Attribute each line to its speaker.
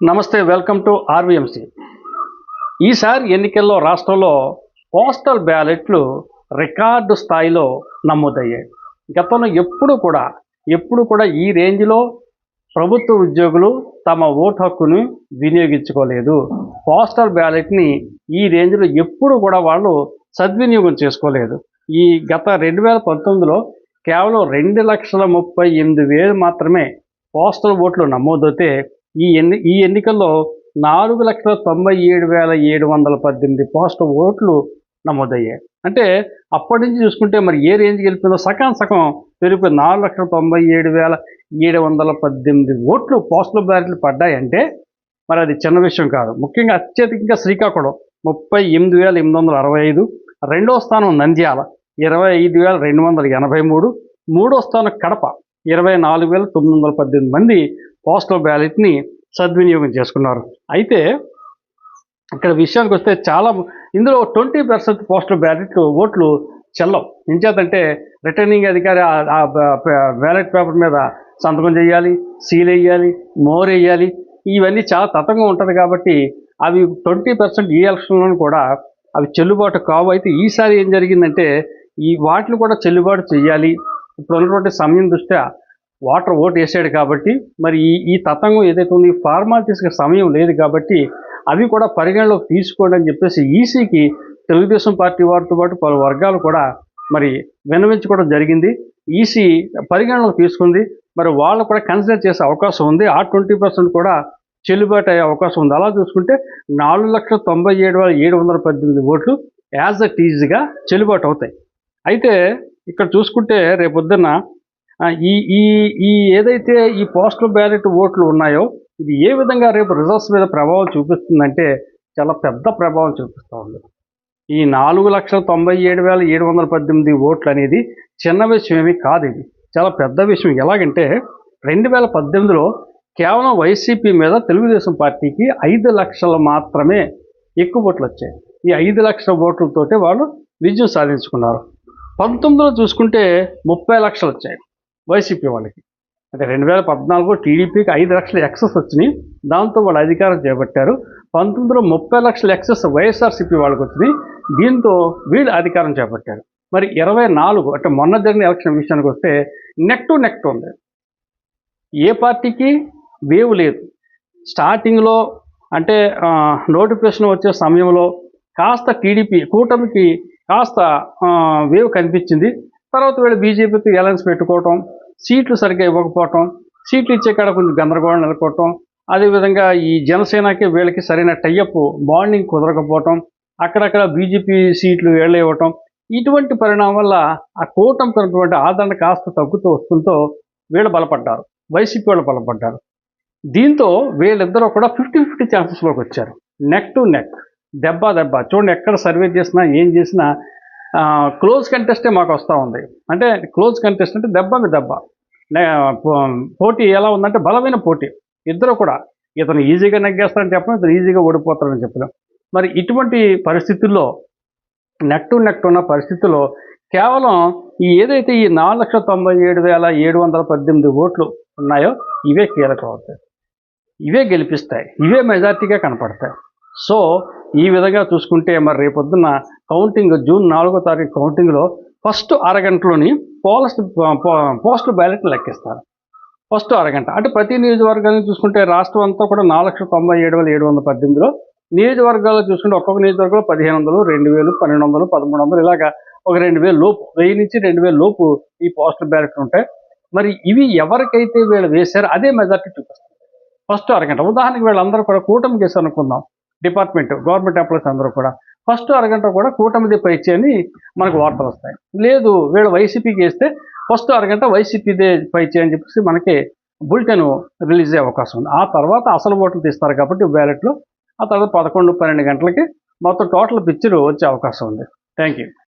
Speaker 1: నమస్తే welcome to ఆర్వీఎంసీ. ఈసారి ఎన్నికల్లో రాష్ట్రంలో పోస్టల్ బ్యాలెట్లు రికార్డు స్థాయిలో నమోదయ్యాయి. గతంలో ఎప్పుడు కూడా ఎప్పుడు కూడా ఈ రేంజ్లో ప్రభుత్వ ఉద్యోగులు తమ ఓటు హక్కును వినియోగించుకోలేదు. పోస్టల్ బ్యాలెట్ని ఈ రేంజ్లో ఎప్పుడు కూడా వాళ్ళు సద్వినియోగం చేసుకోలేదు. ఈ గత రెండు వేల పంతొమ్మిదిలో కేవలం రెండు లక్షల ముప్పై ఎనిమిది వేలు మాత్రమే పోస్టల్ ఓట్లు నమోదైతే ఈ ఎన్ని ఈ ఎన్నికల్లో నాలుగు లక్షల తొంభై ఏడు వేల ఏడు వందల పద్దెనిమిది పోస్టల్ ఓట్లు నమోదయ్యాయి. అంటే అప్పటి నుంచి చూసుకుంటే మరి ఏ రేంజ్కి వెళ్ళిపోయిందో సగం సగం పెరిగిపోయి నాలుగు లక్షల తొంభై ఏడు వేల ఏడు వందల పద్దెనిమిది ఓట్లు పోస్టల్ బ్యాలెట్లు పడ్డాయంటే మరి అది చిన్న విషయం కాదు. ముఖ్యంగా అత్యధికంగా శ్రీకాకుళం ముప్పై ఎనిమిది వేల ఎనిమిది వందల అరవై ఐదు రెండో స్థానం నంద్యాల ఇరవై ఐదు వేల రెండు వందల ఎనభై మూడు మూడో స్థానం కడప ఇరవై నాలుగు వేల తొమ్మిది వందల పద్దెనిమిది మంది పోస్టల్ బ్యాలెట్ని సద్వినియోగం చేసుకున్నారు. అయితే ఇక్కడ విషయానికి వస్తే చాలా ఇందులో ట్వంటీ పర్సెంట్ పోస్టల్ బ్యాలెట్ ఓట్లు చెల్లవు. ఎంచేతంటే రిటర్నింగ్ అధికారి ఆ- బ్యాలెట్ పేపర్ మీద సంతకం చేయాలి సీల్ వేయాలి మోర్ వేయాలి ఇవన్నీ చాలా తతంగా ఉంటుంది కాబట్టి అవి ట్వంటీ పర్సెంట్ ఈ ఎలక్షన్లోనూ కూడా అవి చెల్లుబాటు కావు. అయితే ఈసారి ఏం జరిగిందంటే ఈ వాటిని కూడా చెల్లుబాటు చేయాలి. ఇప్పుడు ఉన్నటువంటి సమయం దృష్ట్యా వాటర్ ఓటు వేసాడు కాబట్టి మరి ఈ ఈ తతంగం ఏదైతే ఉంది ఫార్మాలిటీస్కి సమయం లేదు కాబట్టి అవి కూడా పరిగణలోకి తీసుకోండి అని చెప్పేసి ఈసీకి తెలుగుదేశం పార్టీ వారితో పాటు పలు వర్గాలు కూడా మరి విన్నవించుకోవడం జరిగింది. ఈసీ పరిగణలోకి తీసుకుంది. మరి వాళ్ళు కూడా కన్సిడర్ చేసే అవకాశం ఉంది. ఆ ట్వంటీ పర్సెంట్ కూడా చెల్లుబాటు అయ్యే అవకాశం ఉంది. అలా చూసుకుంటే నాలుగు లక్షల తొంభై ఏడు వేల ఏడు వందల పద్దెనిమిది ఓట్లు యాజ్ అ టీజ్గా చెల్లుబాటు అవుతాయి. అయితే ఇక్కడ చూసుకుంటే రేపొద్దున ఈ ఈ ఈ ఏదైతే ఈ పోస్టల్ బ్యాలెట్ ఓట్లు ఉన్నాయో ఇది ఏ విధంగా రేపు రిజల్ట్స్ మీద ప్రభావం చూపిస్తుందంటే చాలా పెద్ద ప్రభావం చూపిస్తూ ఉంది. ఈ నాలుగు లక్షల తొంభై ఏడు వేల ఏడు వందల పద్దెనిమిది ఓట్లు అనేది చిన్న విషయం ఏమీ కాదు ఇది. చాలా పెద్ద విషయం. ఎలాగంటే రెండు వేల పద్దెనిమిదిలో కేవలం వైసీపీ మీద తెలుగుదేశం పార్టీకి ఐదు లక్షలు మాత్రమే ఎక్కువ ఓట్లు వచ్చాయి. ఈ ఐదు లక్షల ఓట్లతోటే వాళ్ళు విజయం సాధించుకున్నారు. పంతొమ్మిదిలో చూసుకుంటే ముప్పై లక్షలు వచ్చాయి. వైసీపీ వాళ్ళకి. అంటే రెండు వేల పద్నాలుగు టీడీపీకి ఐదు లక్షల ఎక్సెస్ వచ్చినాయి. దాంతో వాళ్ళు అధికారం చేపట్టారు. పంతొమ్మిదిలో ముప్పై లక్షల ఎక్సెస్ వైఎస్ఆర్సీపీ వాళ్ళకి వచ్చినాయి దీంతో వీళ్ళు అధికారం చేపట్టారు. మరి ఇరవై నాలుగు అంటే మొన్న జరిగిన ఎలక్షన్ విషయానికి వస్తే నెక్ టు నెక్ ఉంది. ఏ పార్టీకి వేవ్ లేదు. స్టార్టింగ్లో అంటే నోటిఫికేషన్ వచ్చే సమయంలో కాస్త టీడీపీ కూటమికి కాస్త వేవ్ కనిపించింది. తర్వాత వీళ్ళు బీజేపీతో ఎలయన్స్ పెట్టుకోవటం సీట్లు సరిగ్గా ఇవ్వకపోవటం సీట్లు ఇచ్చే కాడ కొంచెం గందరగోళం నెలకొవటం అదేవిధంగా ఈ జనసేనకి వీళ్ళకి సరైన టైఅప్ బాండింగ్ కుదరకపోవటం అక్కడక్కడ బీజేపీ సీట్లు వీళ్ళు ఇవ్వటం ఇటువంటి పరిణామం వల్ల ఆ కూటమికి ఉన్నటువంటి ఆదరణ కాస్త తగ్గుతూ వస్తుందో వీళ్ళు బలపడ్డారు. వైసీపీ వాళ్ళు బలపడ్డారు. దీంతో వీళ్ళిద్దరూ కూడా ఫిఫ్టీ ఫిఫ్టీ ఛాన్సెస్లోకి వచ్చారు. నెక్ టు నెక్ దెబ్బ దెబ్బ. చూడండి ఎక్కడ సర్వే చేసినా ఏం చేసినా క్లోజ్ కంటెస్టే మాకు వస్తూ ఉంది. అంటే క్లోజ్ కంటెస్ట్ అంటే దెబ్బ దెబ్బ. నే- పో- పోటీ ఎలా ఉందంటే బలమైన పోటీ. ఇద్దరు కూడా. ఇతను ఈజీగా నెగ్గేస్తారని చెప్పడం ఇతను ఈజీగా ఓడిపోతారని చెప్పడం. మరి ఇటువంటి పరిస్థితుల్లో నెక్ టు నెక్ ఉన్న పరిస్థితుల్లో కేవలం ఈ ఏదైతే ఈ నాలుగు లక్షల తొంభై ఏడు వేల ఏడు వందల పద్దెనిమిది ఓట్లు ఉన్నాయో ఇవే కీలకం అవుతాయి. ఇవే గెలిపిస్తాయి. ఇవే మెజార్టీగా కనపడతాయి. సో ఈ విధంగా చూసుకుంటే మరి రేపొద్దున కౌంటింగ్ జూన్ నాలుగో తారీఖు కౌంటింగ్లో ఫస్ట్ అరగంటలోని పోలస్ట్ పోస్ట్ బ్యాలెట్ లెక్కిస్తారు. ఫస్ట్ అరగంట. అంటే ప్రతి నియోజకవర్గాన్ని చూసుకుంటే రాష్ట్రం అంతా కూడా నాలుగు లక్షల తొంభై ఏడు వేల ఏడు వందల పద్దెనిమిదిలో నియోజకవర్గాల్లో చూసుకుంటే ఒక్కొక్క నియోజకవర్గంలో పదిహేను వందలు రెండు వేలు పన్నెండు వందలు పదమూడు వందలు ఇలాగా ఒక రెండు వేలు లోపు వెయ్యి నుంచి రెండు వేల లోపు ఈ పోస్టల్ బ్యాలెట్ ఉంటాయి. మరి ఇవి ఎవరికైతే వీళ్ళు వేశారో అదే మెజార్టీ చూపిస్తారు ఫస్ట్ అరగంట. ఉదాహరణకి వీళ్ళందరూ కూడా కూటమి చేశారు అనుకుందాం డిపార్ట్మెంట్ గవర్నమెంట్ ఎంప్లాయీస్ అందరూ కూడా. ఫస్ట్ అరగంట కూడా కూటమిది పైచి అని మనకు వార్తలు వస్తాయి. లేదు వీళ్ళు వైసీపీకి వేస్తే ఫస్ట్ అరగంట వైసీపీదే పైచి అని చెప్పేసి మనకి బులెటిన్ రిలీజ్ అయ్యే అవకాశం ఉంది. ఆ తర్వాత అసలు ఓట్లు తీస్తారు కాబట్టి బ్యాలెట్లో ఆ తర్వాత పదకొండు పన్నెండు గంటలకి మొత్తం టోటల్ పిక్చర్ వచ్చే అవకాశం ఉంది. Thank you